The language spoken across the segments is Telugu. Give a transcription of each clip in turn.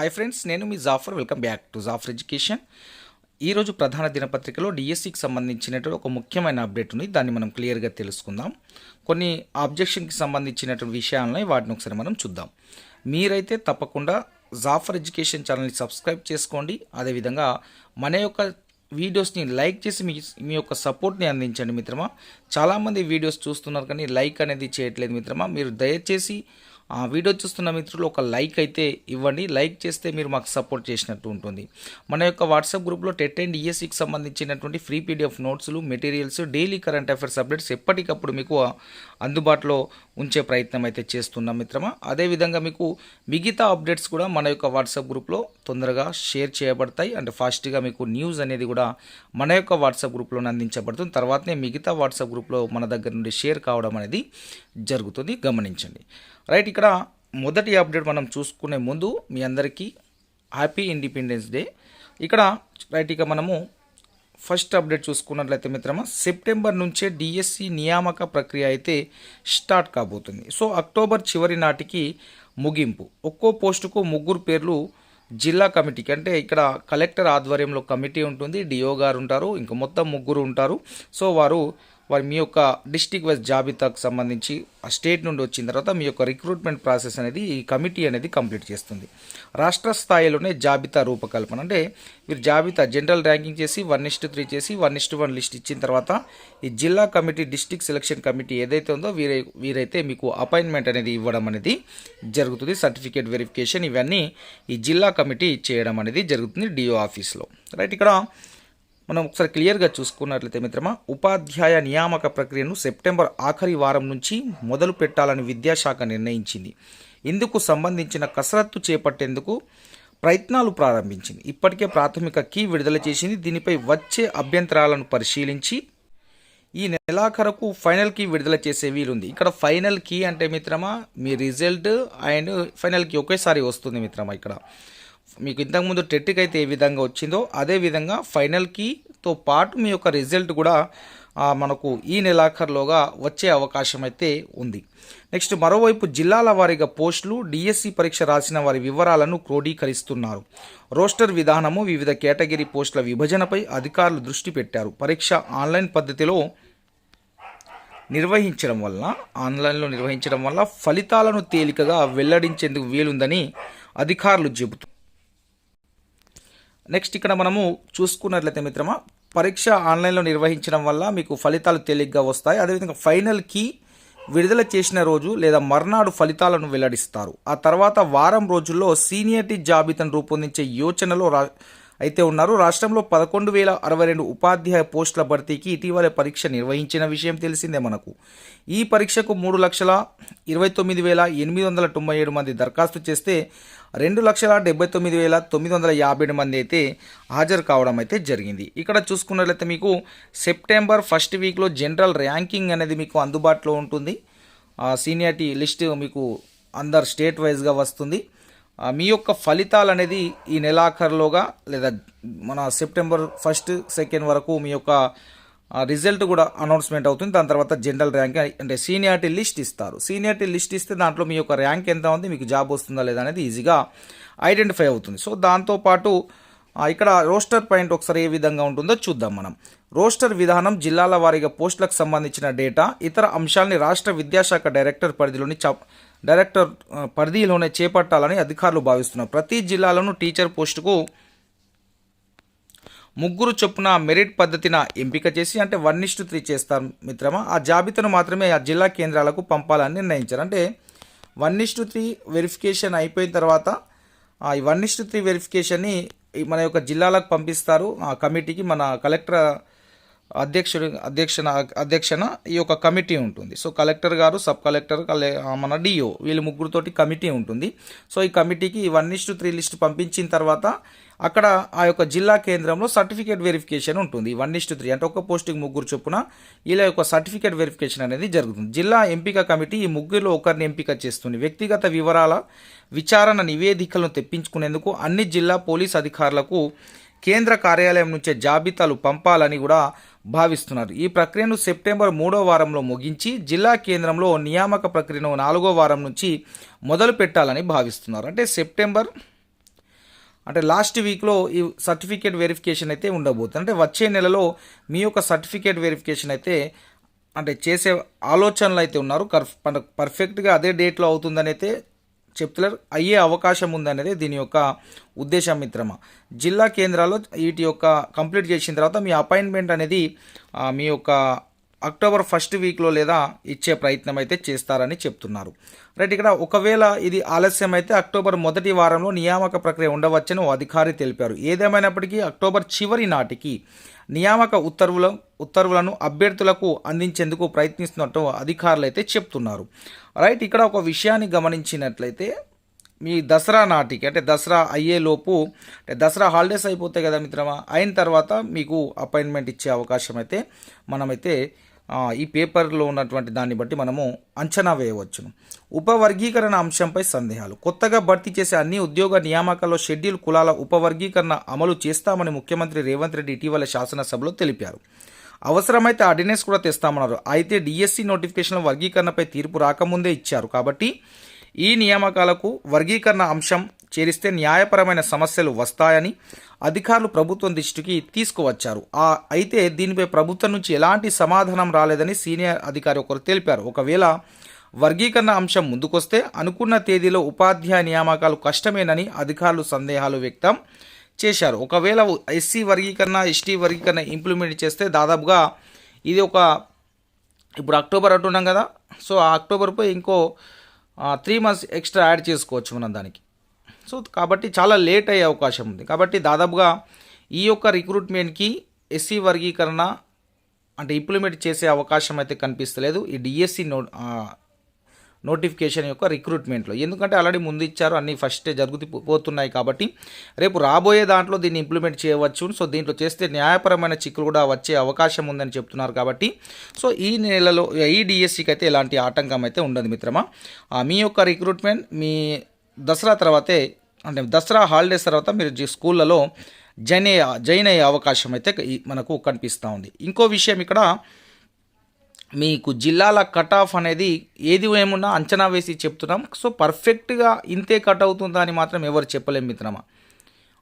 హాయ్ ఫ్రెండ్స్ నేను మీ Jafar welcome back to Jafar education ఈరోజు ప్రధాన దినపత్రికలో డిఎస్సికి సంబంధించినటువంటి ఒక ముఖ్యమైన అప్డేట్ ఉంది. దాన్ని మనం క్లియర్గా తెలుసుకుందాం. కొన్ని ఆబ్జెక్షన్కి సంబంధించినటువంటి విషయాలని వాటిని ఒకసారి మనం చూద్దాం. మీరైతే తప్పకుండా జాఫర్ ఎడ్యుకేషన్ ఛానల్ని సబ్స్క్రైబ్ చేసుకోండి. అదేవిధంగా మన యొక్క వీడియోస్ని లైక్ చేసి మీ మీ యొక్క సపోర్ట్ని అందించండి మిత్రమా. చాలామంది వీడియోస్ చూస్తున్నారు కానీ లైక్ అనేది చేయట్లేదు మిత్రమా. మీరు దయచేసి ఆ వీడియో చూస్తున్న మిత్రులు ఒక లైక్ అయితే ఇవ్వండి. లైక్ చేస్తే మీరు మాకు సపోర్ట్ చేసినట్టు ఉంటుంది. మన యొక్క వాట్సాప్ గ్రూప్లో టెట్ అండ్ ఈఎస్సికి సంబంధించినటువంటి ఫ్రీ పీడిఎఫ్ నోట్స్లు materials daily current affairs updates ఎప్పటికప్పుడు మీకు అందుబాటులో ఉంచే ప్రయత్నం అయితే చేస్తున్నాం మిత్రమా. అదేవిధంగా మీకు మిగతా అప్డేట్స్ కూడా మన యొక్క వాట్సాప్ గ్రూప్లో తొందరగా షేర్ చేయబడతాయి. అంటే ఫాస్ట్గా మీకు న్యూస్ అనేది కూడా మన యొక్క వాట్సాప్ గ్రూప్లోనే అందించబడుతుంది. తర్వాతనే మిగతా వాట్సాప్ గ్రూప్లో మన దగ్గర నుండి షేర్ కావడం అనేది జరుగుతుంది. గమనించండి. రైట్ ఇక్కడ మొదటి అప్డేట్ మనం చూసుకునే ముందు మీ అందరికీ హ్యాపీ ఇండిపెండెన్స్ డే. ఇక్కడ రైట్ ఇక మనము ఫస్ట్ అప్డేట్ చూసుకున్నట్లయితే మిత్రమా సెప్టెంబర్ నుంచే డిఎస్సి నియామక ప్రక్రియ అయితే స్టార్ట్ కాబోతుంది. సో అక్టోబర్ చివరి నాటికి ముగింపు. ఒక్కో పోస్టుకు ముగ్గురు పేర్లు జిల్లా కమిటీకి అంటే ఇక్కడ కలెక్టర్ ఆధ్వర్యంలో కమిటీ ఉంటుంది డిఓ గారు ఉంటారు ఇంకా మొత్తం ముగ్గురు ఉంటారు. సో వారు వారి మీ యొక్క డిస్టిక్ వైజ్ జాబితాకు సంబంధించి ఆ స్టేట్ నుండి వచ్చిన తర్వాత మీ యొక్క రిక్రూట్మెంట్ ప్రాసెస్ అనేది ఈ కమిటీ అనేది కంప్లీట్ చేస్తుంది. రాష్ట్ర స్థాయిలోనే జాబితా రూపకల్పన అంటే మీరు జాబితా జనరల్ ర్యాంకింగ్ చేసి వన్ ఇస్ట్ త్రీ చేసి one is to one list ఇచ్చిన తర్వాత ఈ జిల్లా కమిటీ డిస్టిక్ సెలక్షన్ కమిటీ ఏదైతే ఉందో వీరై వీరైతే మీకు అపాయింట్మెంట్ అనేది ఇవ్వడం అనేది జరుగుతుంది. సర్టిఫికేట్ వెరిఫికేషన్ ఇవన్నీ ఈ జిల్లా కమిటీ చేయడం అనేది జరుగుతుంది డిఓ ఆఫీస్లో. రైట్ ఇక్కడ మనం ఒకసారి క్లియర్గా చూసుకున్నట్లయితే మిత్రమా ఉపాధ్యాయ నియామక ప్రక్రియను సెప్టెంబర్ ఆఖరి వారం నుంచి మొదలు పెట్టాలని విద్యాశాఖ నిర్ణయించింది. ఇందుకు సంబంధించిన కసరత్తు చేపట్టేందుకు ప్రయత్నాలు ప్రారంభించింది. ఇప్పటికే ప్రాథమిక కీ విడుదల చేసింది. దీనిపై వచ్చే అభ్యంతరాలను పరిశీలించి ఈ నెలాఖరకు ఫైనల్ కీ విడుదల చేసే వీలుంది. ఇక్కడ ఫైనల్ కీ అంటే మిత్రమా మీ రిజల్ట్ అండ్ ఫైనల్ కీ ఒకేసారి వస్తుంది మిత్రమా ఇక్కడ. మీకు ఇంతకుముందు టెట్కి అయితే ఏ విధంగా వచ్చిందో అదే విధంగా ఫైనల్కితో పాటు మీ యొక్క రిజల్ట్ కూడా మనకు ఈ నెలాఖరులోగా వచ్చే అవకాశం అయితే ఉంది. నెక్స్ట్ మరోవైపు జిల్లాల వారీగా పోస్టులు డిఎస్సి పరీక్ష రాసిన వారి వివరాలను క్రోడీకరిస్తున్నారు. రోస్టర్ విధానము వివిధ కేటగిరీ పోస్టుల విభజనపై అధికారులు దృష్టి పెట్టారు. పరీక్ష ఆన్లైన్ పద్ధతిలో నిర్వహించడం వల్ల ఆన్లైన్లో నిర్వహించడం వల్ల ఫలితాలను తేలికగా వెల్లడించేందుకు వీలుందని అధికారులు చెబుతున్నారు నెక్స్ట్ ఇక్కడ మనము చూసుకున్నట్లయితే మిత్రమా పరీక్ష ఆన్లైన్లో నిర్వహించడం వల్ల మీకు ఫలితాలు తేలిగ్గా వస్తాయి. అదేవిధంగా ఫైనల్కి విడుదల చేసిన రోజు లేదా మర్నాడు ఫలితాలను వెల్లడిస్తారు. ఆ తర్వాత వారం రోజుల్లో సీనియర్టీ జాబితాను రూపొందించే యోచనలో రా అయితే ఉన్నారు. రాష్ట్రంలో పదకొండు వేల అరవై రెండు ఉపాధ్యాయ పోస్టుల భర్తీకి ఇటీవల పరీక్ష నిర్వహించిన విషయం తెలిసిందే మనకు. ఈ పరీక్షకు మూడు లక్షల ఇరవై తొమ్మిది వేల ఎనిమిది వందల తొంభై ఏడు మంది దరఖాస్తు చేస్తే రెండు లక్షల డెబ్బై తొమ్మిది వేల తొమ్మిది వందల యాభై ఏడు మంది అయితే హాజరు కావడం అయితే జరిగింది. ఇక్కడ చూసుకున్నట్లయితే మీకు సెప్టెంబర్ ఫస్ట్ వీక్లో జనరల్ ర్యాంకింగ్ అనేది మీకు అందుబాటులో ఉంటుంది. సీనియారిటీ లిస్ట్ మీకు అందరు స్టేట్ వైజ్గా వస్తుంది. మీ యొక్క ఫలితాలు అనేది ఈ నెలాఖరులోగా లేదా మన సెప్టెంబర్ ఫస్ట్ సెకండ్ వరకు మీ యొక్క రిజల్ట్ కూడా అనౌన్స్మెంట్ అవుతుంది. దాని తర్వాత జనరల్ ర్యాంక్ అంటే సీనియారిటీ లిస్ట్ ఇస్తారు. సీనియారిటీ లిస్ట్ ఇస్తే దాంట్లో మీ యొక్క ర్యాంక్ ఎంత ఉంది మీకు జాబ్ వస్తుందా లేదా అనేది ఈజీగా ఐడెంటిఫై అవుతుంది. సో దాంతోపాటు ఇక్కడ రోస్టర్ పాయింట్ ఒకసారి ఏ విధంగా ఉంటుందో చూద్దాం మనం. రోస్టర్ విధానం జిల్లాల వారీగా పోస్టులకు సంబంధించిన డేటా ఇతర అంశాలని రాష్ట్ర విద్యాశాఖ డైరెక్టర్ పరిధిలోని చ డైరెక్టర్ పరిధిలోనే చేపట్టాలని అధికారులు భావిస్తున్నారు. ప్రతి జిల్లాలోనూ టీచర్ పోస్టుకు ముగ్గురు చొప్పున మెరిట్ పద్ధతిన ఎంపిక చేసి అంటే వన్ ఇస్టు త్రీ చేస్తారు మిత్రమా? ఆ జాబితాను మాత్రమే ఆ జిల్లా కేంద్రాలకు పంపాలని నిర్ణయించారు. అంటే వన్ ఇస్టు త్రీ వెరిఫికేషన్ అయిపోయిన తర్వాత ఆ ఈ వన్ ఇస్టు త్రీ వెరిఫికేషన్ని మన యొక్క జిల్లాలకు పంపిస్తారు. ఆ కమిటీకి మన కలెక్టర్ అధ్యక్షుడు అధ్యక్షన అధ్యక్షన ఈ యొక్క కమిటీ ఉంటుంది. సో కలెక్టర్ గారు సబ్ కలెక్టర్ కలె- మన డిఓ వీళ్ళు ముగ్గురుతోటి కమిటీ ఉంటుంది. సో ఈ కమిటీకి వన్ ఇస్టు త్రీ లిస్ట్ పంపించిన తర్వాత అక్కడ ఆ యొక్క జిల్లా కేంద్రంలో సర్టిఫికేట్ వెరిఫికేషన్ ఉంటుంది. వన్ ఇస్టు త్రీ అంటే ఒక పోస్టింగ్ ముగ్గురు చొప్పున వీళ్ళ యొక్క సర్టిఫికేట్ వెరిఫికేషన్ అనేది జరుగుతుంది. జిల్లా ఎంపిక కమిటీ ఈ ముగ్గురులో ఒకరిని ఎంపిక చేస్తుంది. వ్యక్తిగత వివరాల విచారణ నివేదికలను తెప్పించుకునేందుకు అన్ని జిల్లా పోలీస్ అధికారులకు కేంద్ర కార్యాలయం నుంచే జాబితాలు పంపాలని కూడా భావిస్తున్నారు. ఈ ప్రక్రియను సెప్టెంబర్ మూడో వారంలో ముగించి జిల్లా కేంద్రంలో నియామక ప్రక్రియను నాలుగో వారం నుంచి మొదలు పెట్టాలని భావిస్తున్నారు. అంటే సెప్టెంబర్ అంటే లాస్ట్ వీక్లో ఈ సర్టిఫికేట్ వెరిఫికేషన్ అయితే ఉండబోతుంది. అంటే వచ్చే నెలలో మీ యొక్క సర్టిఫికేట్ వెరిఫికేషన్ అయితే అంటే చేసే ఆలోచనలు అయితే ఉన్నారు. కర్- పర్ఫెక్ట్గా అదే డేట్లో అవుతుందని అయితే చెప్తున్నారు. అయ్యే అవకాశం ఉందనేది దీని యొక్క ఉద్దేశం మిత్రమా. జిల్లా కేంద్రాల్లో వీటి యొక్క కంప్లీట్ చేసిన తర్వాత మీ అపాయింట్మెంట్ అనేది మీ యొక్క అక్టోబర్ ఫస్ట్ వీక్లో లేదా ఇచ్చే ప్రయత్నం అయితే చేస్తారని చెప్తున్నారు. రైట్ ఇక్కడ ఒకవేళ ఇది ఆలస్యం అయితే అక్టోబర్ మొదటి వారంలో నియామక ప్రక్రియ ఉండవచ్చని ఓ అధికారి తెలిపారు. ఏదేమైనప్పటికీ అక్టోబర్ చివరి నాటికి నియామక ఉత్తర్వుల ఉత్తర్వులను అభ్యర్థులకు అందించేందుకు ప్రయత్నిస్తున్నట్టు అధికారులు అయితే చెప్తున్నారు. రైట్ ఇక్కడ ఒక విషయాన్ని గమనించినట్లయితే మీ దసరా నాటికి అంటే దసరా అయ్యేలోపు అంటే దసరా హాలిడేస్ అయిపోతాయి కదా మిత్రమా అయిన తర్వాత మీకు అపాయింట్మెంట్ ఇచ్చే అవకాశం అయితే మనమైతే ఈ పేపర్లో ఉన్నటువంటి దాన్ని బట్టి మనము అంచనా వేయవచ్చును. ఉపవర్గీకరణ అంశంపై సందేహాలు. కొత్తగా భర్తీ చేసే అన్ని ఉద్యోగ నియామకాల్లో షెడ్యూల్ కులాల ఉపవర్గీకరణ అమలు చేస్తామని ముఖ్యమంత్రి రేవంత్ రెడ్డి ఇటీవల శాసనసభలో తెలిపారు. అవసరమైతే ఆర్డినెన్స్ కూడా తెస్తామన్నారు. అయితే డిఎస్సి నోటిఫికేషన్ల వర్గీకరణపై తీర్పు రాకముందే ఇచ్చారు. కాబట్టి ఈ నియామకాలకు వర్గీకరణ అంశం చేరిస్తే న్యాయపరమైన సమస్యలు వస్తాయని అధికారులు ప్రభుత్వం దృష్టికి తీసుకువచ్చారు. ఆ అయితే దీనిపై ప్రభుత్వం నుంచి ఎలాంటి సమాధానం రాలేదని సీనియర్ అధికారి ఒకరు తెలిపారు. ఒకవేళ వర్గీకరణ అంశం ముందుకొస్తే అనుకున్న తేదీలో ఉపాధ్యాయ నియామకాలు కష్టమేనని అధికారులు సందేహాలు వ్యక్తం చేశారు. ఒకవేళ ఎస్సీ వర్గీకరణ ఎస్టీ వర్గీకరణ ఇంప్లిమెంట్ చేస్తే దాదాపుగా ఇది ఒక ఇప్పుడు అక్టోబర్ అంటున్నాం కదా సో ఆ అక్టోబర్పై ఇంకో త్రీ మంత్స్ ఎక్స్ట్రా యాడ్ చేసుకోవచ్చు మనం దానికి. సో కాబట్టి చాలా లేట్ అయ్యే అవకాశం ఉంది. కాబట్టి దాదాపుగా ఈ యొక్క రిక్రూట్మెంట్కి ఎస్సీ వర్గీకరణ అంటే ఇంప్లిమెంట్ చేసే అవకాశం అయితే కనిపిస్తలేదు. ఈ డిఎస్సి నో నోటిఫికేషన్ యొక్క రిక్రూట్మెంట్లో ఎందుకంటే ఆల్రెడీ ముందు ఇచ్చారు అన్నీ ఫస్ట్ జరుగుతూ పోతున్నాయి కాబట్టి రేపు రాబోయే దాంట్లో దీన్ని ఇంప్లిమెంట్ చేయవచ్చు. సో దీంట్లో చేస్తే న్యాయపరమైన చిక్కులు కూడా వచ్చే అవకాశం ఉందని చెప్తున్నారు కాబట్టి సో ఈ నెలలో ఈ డిఎస్సికి అయితే ఎలాంటి ఆటంకం అయితే ఉండదు మిత్రమా. మీ యొక్క రిక్రూట్మెంట్ మీ దసరా తర్వాతే అంటే దసరా హాలిడేస్ తర్వాత మీరు స్కూళ్ళలో జాయిన్ అయ్యే జాయిన్ అయ్యే అవకాశం అయితే మనకు కనిపిస్తూ ఉంది. ఇంకో విషయం ఇక్కడ మీకు జిల్లాల కట్ ఆఫ్ అనేది ఏది ఏమున్నా అంచనా వేసి చెప్తున్నాం. సో పర్ఫెక్ట్గా ఇంతే కట్ అవుతుందా అని మాత్రం ఎవరు చెప్పలేం మిత్రమా?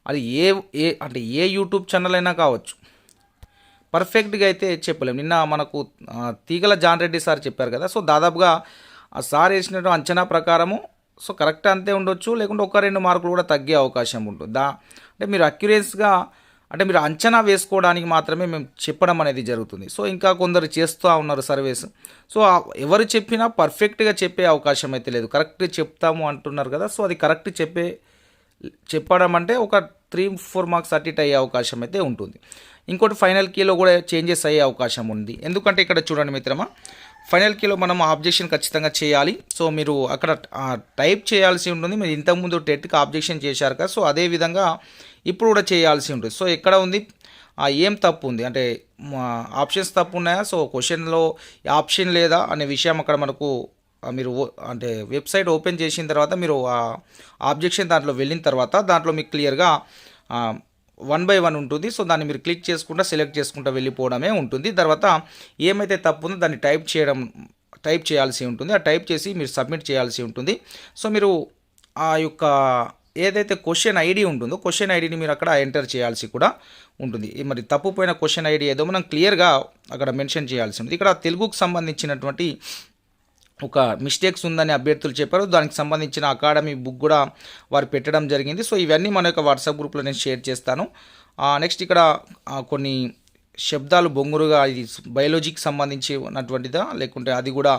అది ఏ ఏ అంటే ఏ యూట్యూబ్ ఛానల్ అయినా కావచ్చు. పర్ఫెక్ట్గా అయితే చెప్పలేం. నిన్న మనకు తీగల జాన్ రెడ్డి సార్ చెప్పారు కదా. సో దాదాపుగా ఆ సార్ వేసినట్టు అంచనా ప్రకారము సో కరెక్ట్ అంతే ఉండొచ్చు లేకుంటే ఒక రెండు మార్కులు కూడా తగ్గే అవకాశం ఉంటుంది. దా అంటే మీరు అక్యురేస్గా అంటే మీరు అంచనా వేసుకోవడానికి మాత్రమే మేము చెప్పడం అనేది జరుగుతుంది. సో ఇంకా కొందరు చేస్తూ ఉన్నారు సర్వేస్. సో ఎవరు చెప్పినా పర్ఫెక్ట్గా చెప్పే అవకాశం అయితే లేదు. కరెక్ట్ చెప్తాము అంటున్నారు కదా సో అది కరెక్ట్ చెప్పే చెప్పడం అంటే ఒక త్రీ ఫోర్ మార్క్స్ సర్టిట్ అయ్యే అవకాశం అయితే ఉంటుంది. ఇంకోటి ఫైనల్ కీలో కూడా చేంజెస్ అయ్యే అవకాశం ఉంది. ఎందుకంటే ఇక్కడ చూడండి మిత్రమా ఫైనల్ కీలో మనం ఆబ్జెక్షన్ ఖచ్చితంగా చేయాలి. సో మీరు అక్కడ టైప్ చేయాల్సి ఉంటుంది. మీరు ఇంతకుముందు టెట్కి ఆబ్జెక్షన్ చేశారు కదా. సో అదే విధంగా ఇప్పుడు కూడా చేయాల్సి ఉంటుంది. సో ఎక్కడ ఉంది? ఏం తప్పు ఉంది? అంటే ఆప్షన్స్ తప్పు ఉన్నాయా? సో క్వశ్చన్లో ఆప్షన్ లేదా అనే విషయం అక్కడ మనకు మీరు ఓ- అంటే వెబ్సైట్ ఓపెన్ చేసిన తర్వాత మీరు ఆబ్జెక్షన్ దాంట్లో వెళ్ళిన తర్వాత దాంట్లో మీకు క్లియర్గా వన్ బై వన్ ఉంటుంది. సో దాన్ని మీరు క్లిక్ చేసుకుంటా సెలెక్ట్ చేసుకుంటా వెళ్ళిపోవడమే ఉంటుంది. తర్వాత ఏమైతే తప్పు ఉందో దాన్ని టైప్ చేయడం టైప్ చేయాల్సి ఉంటుంది. ఆ టైప్ చేసి మీరు సబ్మిట్ చేయాల్సి ఉంటుంది. సో మీరు ఆ యొక్క ఏదైతే క్వశ్చన్ ఐడి ఉంటుందో క్వశ్చన్ ఐడిని మీరు అక్కడ ఎంటర్ చేయాల్సి కూడా ఉంటుంది. మరి తప్పుపోయిన క్వశ్చన్ ఐడి ఏదో మనం క్లియర్గా అక్కడ మెన్షన్ చేయాల్సి ఉంటుంది. ఇక్కడ తెలుగుకు సంబంధించినటువంటి ఒక మిస్టేక్స్ ఉందని అభ్యర్థులు చెప్పారు. దానికి సంబంధించిన అకాడమీ బుక్ కూడా వారు పెట్టడం జరిగింది. సో ఇవన్నీ మన యొక్క వాట్సాప్ గ్రూప్లో నేను షేర్ చేస్తాను. నెక్స్ట్ ఇక్కడ కొన్ని శబ్దాలు బొంగురుగా ఇది బయాలజీకి సంబంధించి ఉన్నటువంటిదా లేకుంటే అది కూడా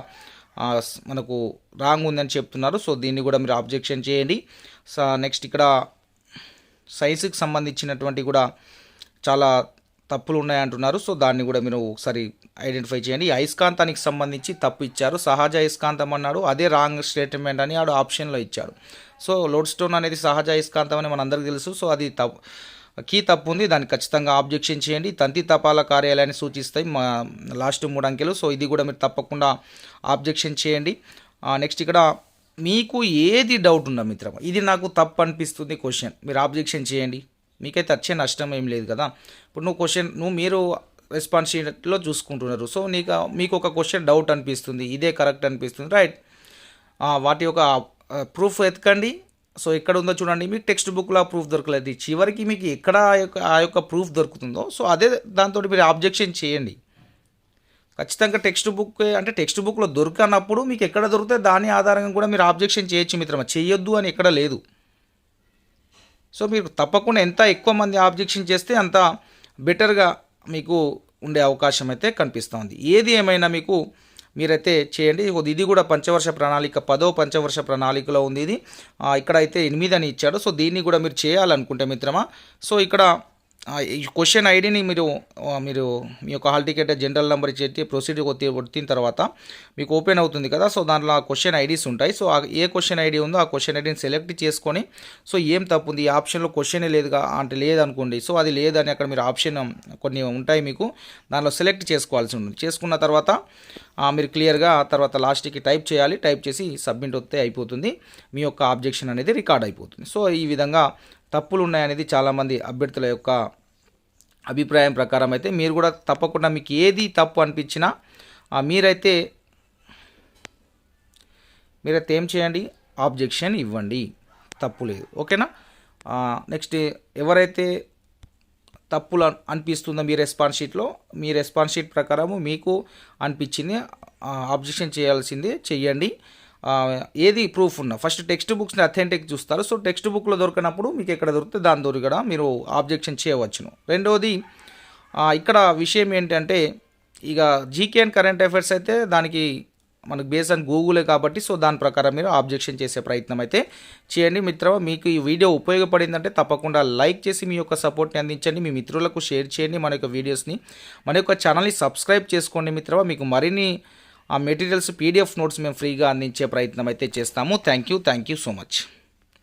మనకు రాంగ్ ఉందని చెప్తున్నారు. సో దీన్ని కూడా మీరు అబ్జెక్షన్ చేయండి. సో నెక్స్ట్ ఇక్కడ సైన్స్కి సంబంధించినటువంటి కూడా చాలా తప్పులు ఉన్నాయంటున్నారు సో దాన్ని కూడా మీరు ఒకసారి ఐడెంటిఫై చేయండి. ఈ అయస్కాంతానికి సంబంధించి తప్పు ఇచ్చారు. సహజ అయస్కాంతం అన్నాడు. అదే రాంగ్ స్టేట్మెంట్ అని ఆడు ఆప్షన్లో ఇచ్చాడు. సో లోడ్ స్టోన్ అనేది సహజ అయస్కాంతం అని మనందరికీ తెలుసు. సో అది తప్పు కీ తప్పు ఉంది. దాన్ని ఖచ్చితంగా ఆబ్జెక్షన్ చేయండి. తంతి తపాల కార్యాలయాన్ని సూచిస్తాయి మా లాస్ట్ మూడు అంకెలు. సో ఇది కూడా మీరు తప్పకుండా ఆబ్జెక్షన్ చేయండి. నెక్స్ట్ ఇక్కడ మీకు ఏది డౌట్ ఉందా మిత్రమా? ఇది నాకు తప్పు అనిపిస్తుంది క్వశ్చన్. మీరు ఆబ్జెక్షన్ చేయండి. మీకైతే వచ్చే నష్టం ఏం లేదు కదా. ఇప్పుడు నువ్వు క్వశ్చన్ నువ్వు మీరు రెస్పాన్స్ షీట్లో చూసుకుంటున్నారు. సో నీకు మీకు ఒక క్వశ్చన్ డౌట్ అనిపిస్తుంది. ఇదే కరెక్ట్ అనిపిస్తుంది. రైట్ వాటి యొక్క ప్రూఫ్ ఎతకండి సో ఎక్కడ ఉందో చూడండి. మీకు టెక్స్ట్ బుక్లో ప్రూఫ్ దొరకలేదు. చివరికి మీకు ఎక్కడ ఆ యొక్క ఆ యొక్క ప్రూఫ్ దొరుకుతుందో సో అదే దాంతో మీరు ఆబ్జెక్షన్ చేయండి. ఖచ్చితంగా టెక్స్ట్ బుక్ అంటే టెక్స్ట్ బుక్లో దొరకనప్పుడు మీకు ఎక్కడ దొరికితే దాని ఆధారంగా కూడా మీరు ఆబ్జెక్షన్ చేయొచ్చు మిత్రమా. చేయొద్దు అని ఎక్కడ లేదు. సో మీరు తప్పకుండా ఎంత ఎక్కువ మంది ఆబ్జెక్షన్ చేస్తే అంత బెటర్గా మీకు ఉండే అవకాశం అయితే కనిపిస్తుంది ఏది ఏమైనా మీకు మీరైతే చేయండి. ఇది కూడా పంచవర్ష ప్రణాళిక పదో పంచవర్ష ప్రణాళికలో ఉంది ఇది. ఇక్కడైతే ఇక్కడ అయితే ఎనిమిది అని ఇచ్చాడు. సో దీన్ని కూడా మీరు చేయాలనుకుంటే మిత్రమా? సో ఇక్కడ ఈ క్వశ్చన్ ఐడిని మీరు మీరు మీ యొక్క హాల్ టికెట్ జనరల్ నెంబర్ చెప్పి ప్రొసీడ్ కొట్టి కొట్టిన తర్వాత మీకు ఓపెన్ అవుతుంది కదా సో దాంట్లో ఆ క్వశ్చన్ ఐడీస్ ఉంటాయి. సో ఆ ఏ క్వశ్చన్ ఐడి ఉందో ఆ క్వశ్చన్ ఐడిని సెలెక్ట్ చేసుకొని సో ఏం తప్పు ఉంది ఈ ఆప్షన్లో క్వశ్చనే లేదుగా అంటే లేదనుకోండి సో అది లేదని అక్కడ మీరు ఆప్షన్ కొన్ని ఉంటాయి మీకు దానిలో సెలెక్ట్ చేసుకోవాల్సి ఉంటుంది. చేసుకున్న తర్వాత మీరు క్లియర్గా తర్వాత లాస్ట్కి టైప్ చేయాలి టైప్ చేసి సబ్మిట్ వస్తే అయిపోతుంది మీ యొక్క ఆబ్జెక్షన్ అనేది రికార్డ్ అయిపోతుంది. సో ఈ విధంగా తప్పులు ఉన్నాయనేది చాలామంది అభ్యర్థుల యొక్క అభిప్రాయం ప్రకారం అయితే మీరు కూడా తప్పకుండా మీకు ఏది తప్పు అనిపించినా మీరైతే మీరైతే ఏం చేయండి? ఆబ్జెక్షన్ ఇవ్వండి. తప్పు లేదు. ఓకేనా? నెక్స్ట్ ఎవరైతే తప్పులు అనిపిస్తుందో మీ రెస్పాన్స్ షీట్లో మీ రెస్పాన్స్ షీట్ ప్రకారము మీకు అనిపించింది ఆబ్జెక్షన్ చేయాల్సిందే చెయ్యండి ఏది ప్రూఫ్ ఉన్న. ఫస్ట్ టెక్స్ట్ బుక్స్ని అథెంటిక్ చూస్తారు. సో టెక్స్ట్ బుక్లో దొరికినప్పుడు మీకు ఎక్కడ దొరికితే దాని దొరికడ మీరు ఆబ్జెక్షన్ చేయవచ్చును. రెండవది ఇక్కడ విషయం ఏంటంటే ఇక జీకే అండ్ కరెంట్ అఫైర్స్ అయితే దానికి మనకు బేస్ ఆన్ గూగులే కాబట్టి సో దాని ప్రకారం మీరు ఆబ్జెక్షన్ చేసే ప్రయత్నం అయితే చేయండి. మిత్రమా మీకు ఈ వీడియో ఉపయోగపడిందంటే తప్పకుండా లైక్ చేసి మీ యొక్క సపోర్ట్ని అందించండి. మీ మిత్రులకు షేర్ చేయండి. మన యొక్క వీడియోస్ని మన యొక్క ఛానల్ని సబ్స్క్రైబ్ చేసుకోండి. మిత్రమా మీకు మరిన్ని ఆ మెటీరియల్స్ పీడిఎఫ్ నోట్స్ మేము ఫ్రీగా అందించే ప్రయత్నం అయితే చేస్తాము. Thank you thank you so much